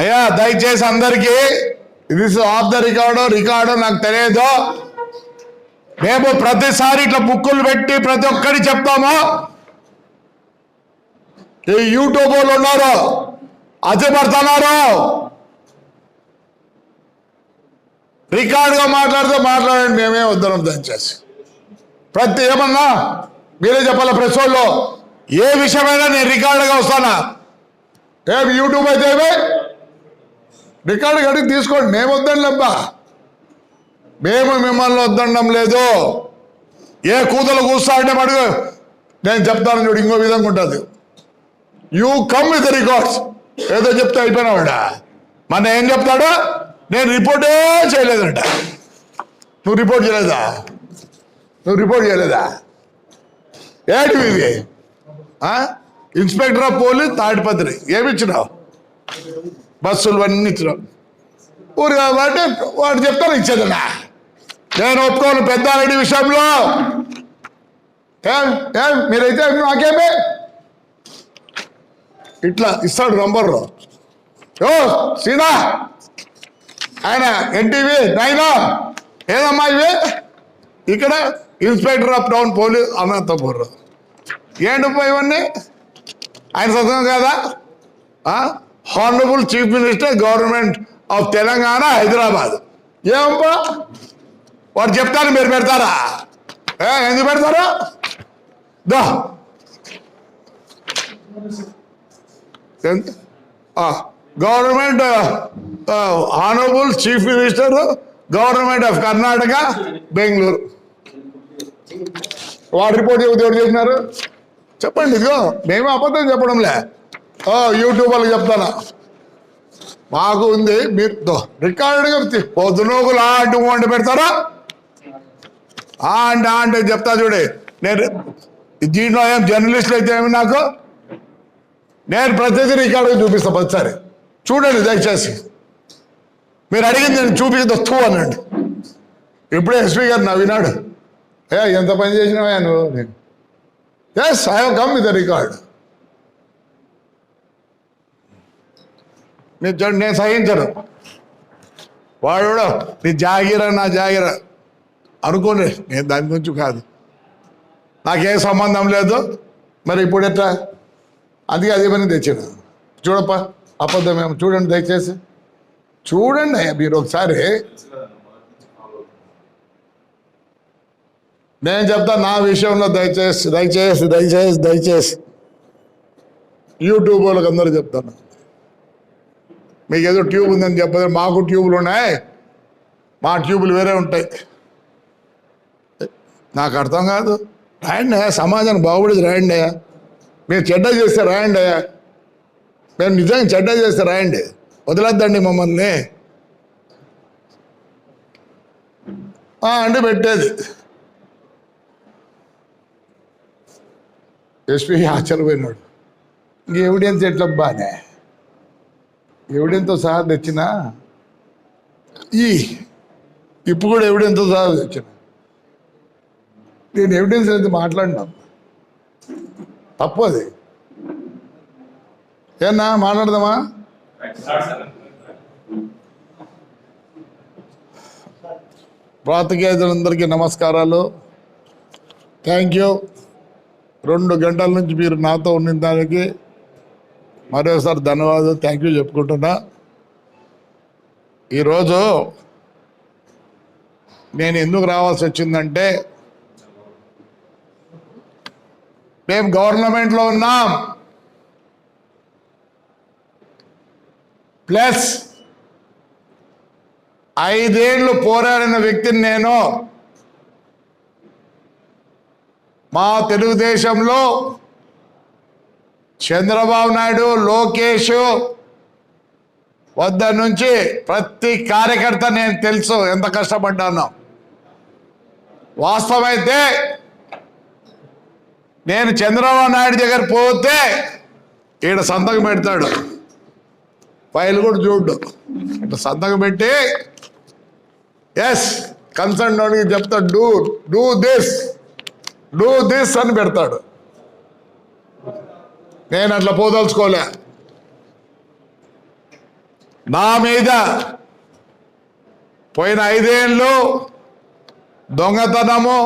అయ్యా దయచేసి అందరికీ ఇది ఆఫ్ ద రికార్డు రికార్డు నాకు తెలియదు. మేము ప్రతిసారి ఇట్లా బుక్కులు పెట్టి ప్రతి ఒక్కరికి చెప్తాము. ఈ యూట్యూబ్ వాళ్ళు ఉన్నారు. అతిపడుతున్నారు రికార్డుగా మాట్లాడితే మాట్లాడండి మేమే వద్దరం దయచేసి ప్రతి ఏమన్నా మీరే చెప్పాలి ప్రెస్ వాళ్ళు? ఏ విషయమైనా నేను రికార్డుగా వస్తానా? ఏం యూట్యూబ్ అయితే రికార్డు కడిగి తీసుకోండి. మేము వద్దండబ్బా. మేము మిమ్మల్ని వద్దండం లేదు. ఏ కూతలు కూస్తా అంటే మడుగు నేను చెప్తాను చూడు ఇంకో విధంగా ఉంటుంది. యూ కమ్ విత్ రికార్డ్స్ ఏదో చెప్తే అయిపోయినావాడ? మన ఏం చెప్తాడు? నేను రిపోర్టే చేయలేదంట. నువ్వు రిపోర్ట్ చేయలేదా? నువ్వు రిపోర్ట్ చేయలేదా? ఏంటివి ఇన్స్పెక్టర్ ఆఫ్ పోలీస్ తాడిపత్రి. ఏమిచ్చినావు? బస్సులు అన్నీ ఇచ్చినావు. ఊరు కాబట్టి వాడు చెప్తాను ఇచ్చేదన్నా. నేను ఒప్పుకోను పెద్దారెడ్డి విషయంలో. ఏం? ఏం? మీరైతే నాకేమే ఇట్లా ఇస్తాడు నంబర్లో. ఓ సీనా ఆయన ఎన్టీవీ నైనా? ఏదమ్మా ఇవి? ఇక్కడ inspector of town police Anantapuram. ఏంటప్పా ఇవన్నీ? ఆయన సొంతం కదా? Honourable chief minister government of Telangana Hyderabad ఏమప్పా వాడు చెప్తాను మీరు పెడతారా? ఏ, ఎందుకు పెడతారు? దా. Government honourable chief minister government of Karnataka Bengaluru వాడు రిపోర్ట్ చెబుతూ ఎవరు చేసినారు? చెప్పండి ఇదిగో మేమే అబద్ధం చెప్పడంలే. ఓ యూట్యూబ్ వాళ్ళకి చెప్తాను? మాకు ఉంది మీరు రికార్డుగా తీ- పొద్దునోకు వండి పెడతారా? ఆ అంటే ఆ అంటే చెప్తా చూడే. నేను దీంట్లో ఏం జర్నలిస్టులు అయితే ఏమి నాకు? నేను ప్రతిదీ రికార్డు చూపిస్తా ప్రతిసారి. చూడండి దయచేసి. మీరు అడిగింది నేను చూపిస్తే తూ అనండి. ఇప్పుడే ఎస్పీ గారు నవ్వినాడు ఏ ఎంత పని చేసినావా నువ్వు? నేను S I come with record మీరు చూడండి నేను సహించను వాడు కూడా నీ జాగిరా నా జాగిరా అనుకోండి నేను దాని గురించి కాదు నాకేం సంబంధం లేదు మరి ఇప్పుడు ఎట్లా అందుకే అదే పని తెచ్చిన చూడప్ప అబద్ధం ఏమో చూడండి దయచేసి చూడండి అయ్యా మీరు ఒకసారి నేను చెప్తా నా విషయంలో దయచేసి దయచేసి దయచేసి దయచేసి. యూట్యూబ్ వాళ్ళకి అందరూ చెప్తాను. మీకు ఏదో ట్యూబ్ ఉందని చెప్పదు మాకు ట్యూబులు ఉన్నాయి. మా ట్యూబులు వేరే ఉంటాయి. నాకు అర్థం కాదు. రాయండి అయ్యా సమాజానికి బాగుపడేది రాయండి అయ్యా. మీరు చెడ్డ చేస్తే రాయండి అయ్యా. మేము నిజంగా చెడ్డ చేస్తే రాయండి. వదిలేద్దండి మమ్మల్ని. అంటే పెట్టేది. ఎస్పీ ఆశ్చర్యపోయినాడు ఇంక ఎవిడెన్స్ ఎట్లా బానే సహా తెచ్చినా? ఈ ఇప్పుడు కూడా ఎవిడెన్స్తో సహా తెచ్చిన? నేను ఎవిడెన్స్ అయితే మాట్లాడినా? తప్పు అది ఏనా మాట్లాడదామా? పాత్రికేయులందరికీ నమస్కారాలు. Thank you. రెండు గంటల నుంచి మీరు నాతో ఉన్న దానికి మరోసారి ధన్యవాదాలు థ్యాంక్ యూ చెప్పుకుంటున్నా. ఈరోజు నేను ఎందుకు రావాల్సి వచ్చిందంటే మేము గవర్నమెంట్లో ఉన్నాం. ప్లస్ ఐదేళ్ళు పోరాడిన వ్యక్తిని నేను మా తెలుగుదేశంలో చంద్రబాబు నాయుడు లోకేష్ వద్ద నుంచి ప్రతి కార్యకర్త నేను తెలుసు ఎంత కష్టపడ్డానో. వాస్తవమైతే నేను చంద్రబాబు నాయుడు దగ్గర పోతే ఈడ సంతకం పెడతాడు. ఫైల్ కూడా చూడు. ఇట్లా సంతకం పెట్టి ఎస్ కన్సర్న్ చెప్తాడు do do this do this అని పెడతాడు. నేను అట్లా పోదలుచుకోలే. నా మీద పోయిన ఐదేళ్ళు దొంగతనము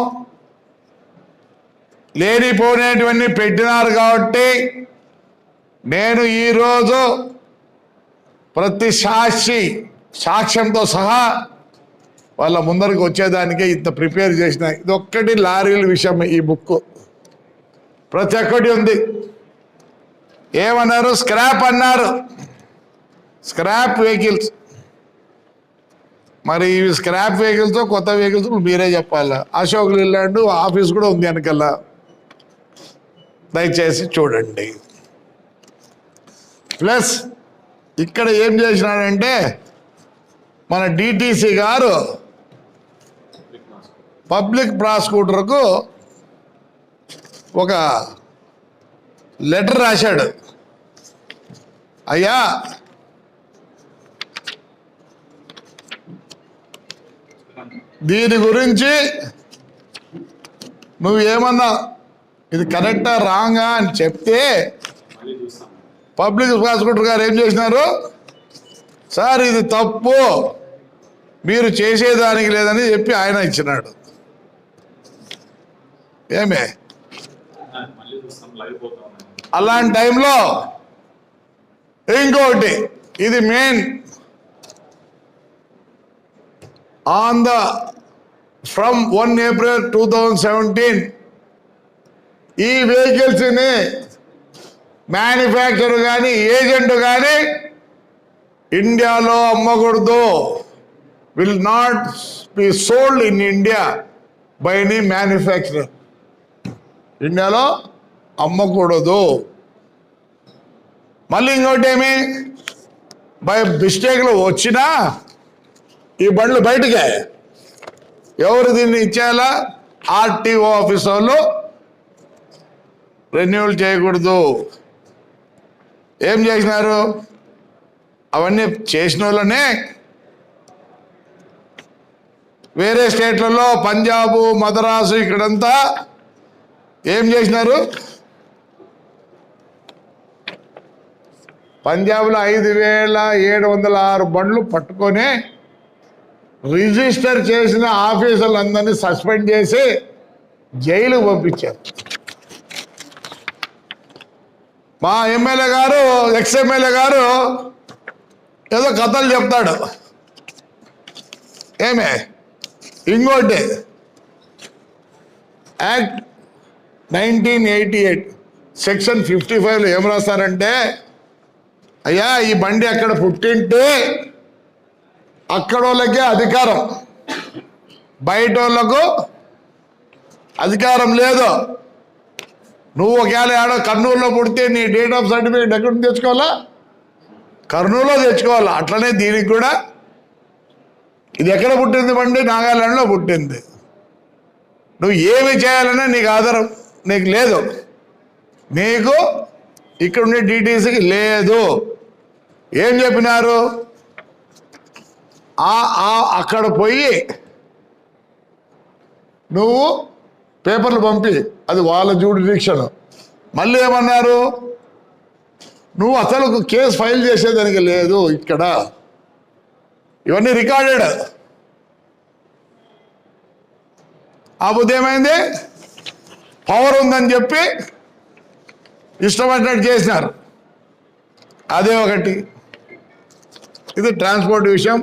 లేనిపోనేటివన్నీ పెట్టినారు కాబట్టి నేను ఈరోజు ప్రతి సాక్షి సాక్ష్యంతో సహా వాళ్ళ ముందరికి వచ్చేదానికే ఇంత ప్రిపేర్ చేసిన. ఇది ఒక్కటి లారీల విషయం ఈ బుక్. ప్రతి ఒక్కటి ఉంది. ఏమన్నారు? స్క్రాప్ అన్నారు. Scrap vehicles. మరి ఇవి స్క్రాప్ వెహికల్స్ కొత్త వెహికల్స్ మీరే చెప్పాలి? అశోక్ లీలాండ్ ఆఫీస్ కూడా ఉంది వెనకల్లా దయచేసి చూడండి. ప్లస్ ఇక్కడ ఏం చేసినాడంటే మన డిటిసి గారు పబ్లిక్ ప్రాసిక్యూటర్కు ఒక లెటర్ రాశాడు. అయ్యా! దీని గురించి నువ్వు ఏమన్నా ఇది కరెక్టా రాంగా అని చెప్తే పబ్లిక్ ప్రాసిక్యూటర్ గారు ఏం చేసినారు? సార్ ఇది తప్పు. మీరు చేసేదానికి లేదని చెప్పి ఆయన ఇచ్చినాడు. ఏమే? అలాంటి టైంలో ఇంకోటి ఇది main. On the from one April two thousand seventeen ఈ వెహికల్స్ని మ్యానుఫ్యాక్చర్ కానీ ఏజెంట్ కానీ ఇండియాలో అమ్మకూడదు. Will not be sold in India by any manufacturer ఇండియాలో అమ్మకూడదు. మళ్ళీ ఇంకోటి ఏమి బై మిస్టేక్లు వచ్చినా ఈ బండ్లు బయటకే. ఎవరు దీన్ని ఇచ్చేయాలా ఆర్టీఓ ఆఫీస్ వాళ్ళు రెన్యూవల్ చేయకూడదు. ఏం చేసినారు? అవన్నీ చేసిన వాళ్ళనే వేరే స్టేట్లలో పంజాబు మద్రాసు ఇక్కడంతా ఏం చేసినారు? పంజాబ్లో ఐదు వేల ఏడు వందల ఆరు బండ్లు పట్టుకొని రిజిస్టర్ చేసిన ఆఫీసర్లందరినీ సస్పెండ్ చేసి జైలు పంపించారు. మా ఎమ్మెల్యే గారు ఎక్స్ ఎమ్మెల్యే గారు ఏదో కథలు చెప్తాడు. ఏమే? ఇంకోటి. Act nineteen eighty eight section fifty ఫైవ్లో ఏం రాస్తారంటే అయ్యా ఈ బండి అక్కడ పుట్టింటే అక్కడ వాళ్ళకే అధికారం. బయట వాళ్ళకు అధికారం లేదు. నువ్వు ఒకవేళ ఆడ కర్నూలులో పుడితే నీ డేట్ ఆఫ్ సర్టిఫికేట్ ఎక్కడ తెచ్చుకోవాలా? కర్నూలులో తెచ్చుకోవాలా? అట్లనే దీనికి కూడా. ఇది ఎక్కడ పుట్టింది బండి? నాగాలాండ్లో పుట్టింది. నువ్వు ఏమి చేయాలన్నా నీకు ఆధారం. నీకు లేదు. నీకు ఇక్కడ ఉండే డీటెయిల్స్కి లేదు. ఏం చెప్పినారు? ఆ ఆ అక్కడ పోయి నువ్వు పేపర్లు పంపి అది వాళ్ళ జూడిడిక్షన్ మళ్ళీ ఏమన్నారు? నువ్వు అసలు కేసు ఫైల్ చేసేదానికి లేదు ఇక్కడ. ఇవన్నీ రికార్డెడ్. ఆ బుద్ధి ఏమైంది? పవర్ ఉందని చెప్పి ఇష్టమైనట్టు చేసినారు. అదే ఒకటి. ఇది ట్రాన్స్పోర్ట్ విషయం.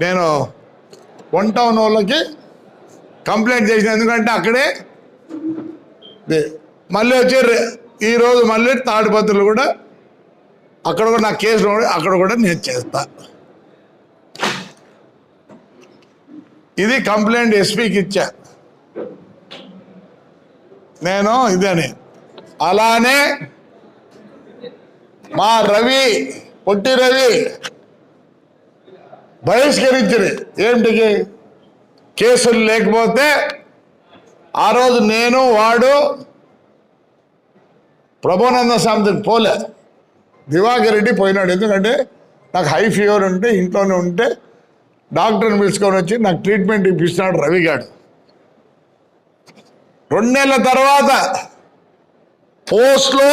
నేను వన్ టౌన్ వాళ్ళకి కంప్లైంట్ చేసిన. ఎందుకంటే అక్కడే మళ్ళీ వచ్చి ఈరోజు మళ్ళీ తాడిపత్రులు కూడా అక్కడ కూడా నా కేసు అక్కడ కూడా నేను చేస్తా. ఇది కంప్లైంట్ ఎస్పీకి ఇచ్చా. నేను ఇదని అలానే మా రవి పొట్టి రవి బహిష్కరించింది. ఏమిటికి కేసులు లేకపోతే ఆ రోజు నేను వాడు ప్రభానంద స్వామికి పోలే. దివాకర్ రెడ్డి పోయినాడు. ఎందుకంటే నాకు హై ఫీవర్ ఉంటే ఇంట్లోనే ఉంటే డాక్టర్ని పిలుచుకొని వచ్చి నాకు ట్రీట్మెంట్ ఇప్పిస్తున్నాడు రవి గారు రెండు నెలల తర్వాత పోస్ట్లో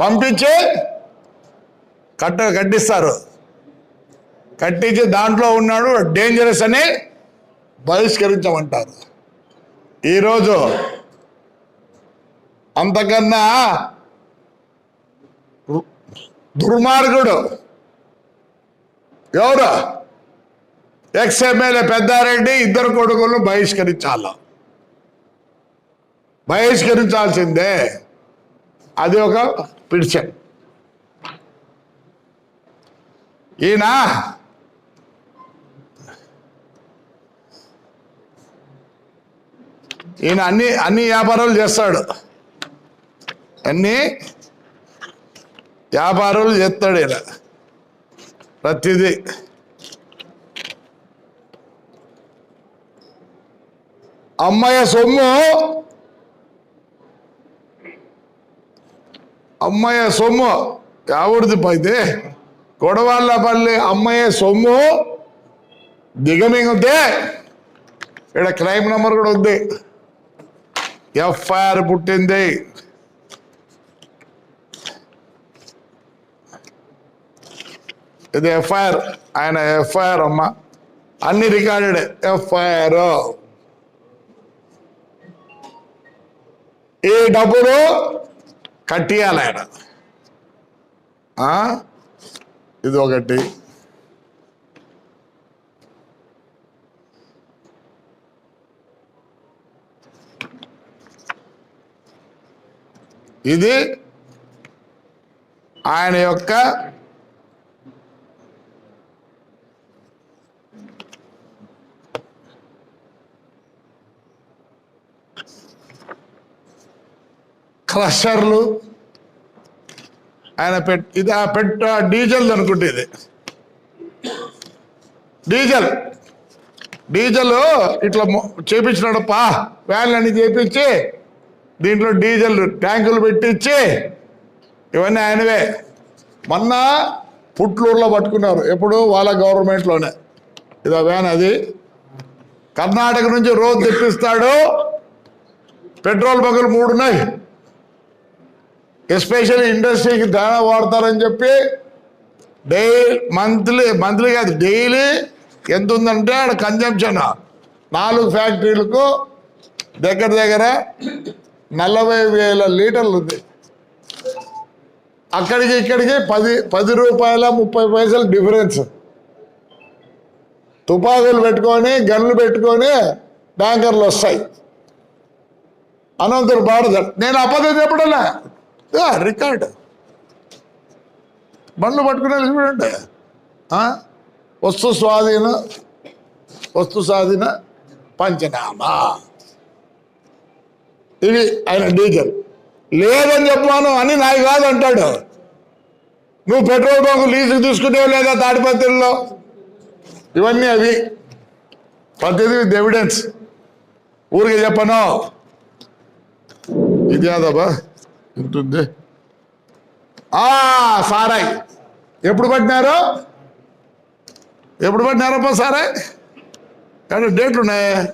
పంపించి కట్ట కట్టిస్తారు. కట్టించి దాంట్లో ఉన్నాడు డేంజరస్ అని బహిష్కరించమంటారు. ఈరోజు అంతకన్నా దుర్మార్గుడు ఎవరు? ఎక్స్ ఎమ్మెల్యే పెద్దారెడ్డి ఇద్దరు కొడుకులను బహిష్కరించాల? బహిష్కరించాల్సిందే. అది ఒక పిడిచె. ఈయన ఈయన అన్ని అన్ని వ్యాపారాలు చేస్తాడు. అన్ని వ్యాపారాలు చేస్తాడు ఈయన. ప్రతిదీ. అమ్మాయి సొమ్ము అమ్మయ్య సొమ్ము. ఎవరిది పైతే కొడవాళ్ళపల్లి అమ్మయ్య సొమ్ము. దిగమింగితే ఇక్కడ క్రైమ్ నెంబర్ కూడా ఉంది. ఎఫ్ఐఆర్ పుట్టింది. ఇది ఎఫ్ఐఆర్. ఆయన ఎఫ్ఐఆర్ అమ్మ. అన్ని రికార్డెడ్ ఎఫ్ఐఆర్. ఈ డబ్బులు కట్టియాలి ఆయన ఆ? ఇది ఒకటి ఇది ఆయన యొక్క క్రషర్లు. ఆయన పెట్ ఇది ఆ పెట్ట డీజిల్ అనుకుంటే ఇది. డీజిల్. డీజిల్ ఇట్లా చేపించినాడు పా వ్యాన్లు అన్ని చేపించి దీంట్లో డీజిల్ ట్యాంకులు పెట్టించి ఇవన్నీ ఆయనవే. మొన్న పుట్లూరులో పట్టుకున్నారు ఎప్పుడు వాళ్ళ గవర్నమెంట్లోనే. ఇదో వ్యాన్ అది. కర్ణాటక నుంచి రోజు తెప్పిస్తాడు. పెట్రోల్ బంకులు మూడు ఎస్పెషల్ ఎస్పెషల్లీ ఇండస్ట్రీకి దాణా వాడతారని చెప్పి డైలీ మంత్లీ మంత్లీ కాదు డైలీ ఎంత ఉందంటే ఆడ కన్జంప్షన్. నాలుగు ఫ్యాక్టరీలకు దగ్గర దగ్గర నలభై వేల లీటర్లు ఉంది. అక్కడికి ఇక్కడికి పది పది రూపాయల ముప్పై పైసలు డిఫరెన్స్. తుపాకులు పెట్టుకొని గన్లు పెట్టుకొని ట్యాంకర్లు వస్తాయి. అనంతరం భారత నేను అబద్ధం చెప్పడలే? రికార్డ్. బండ్లు పట్టుకునే చూడండి. వస్తు స్వాధీన వస్తు స్వాధీన పంచనామా. ఇవి ఆయన డీజిల్. లేదని చెప్పాను అని నాయి కాదు అంటాడు నువ్వు పెట్రోల్ బంక్ లీజుకు తీసుకునేవు లేదా తాడిపత్రిలో ఇవన్నీ అవి. ప్రతిదీ విత్ ఎవిడెన్స్. ఊరికి చెప్పను. ఇది కాదబ్బా ఉంటుంది. ఆ సారాయి. ఎప్పుడు పట్టినారు? ఎప్పుడు పట్టినారప్ప సారాయ్? కానీ డేట్లు ఉన్నాయి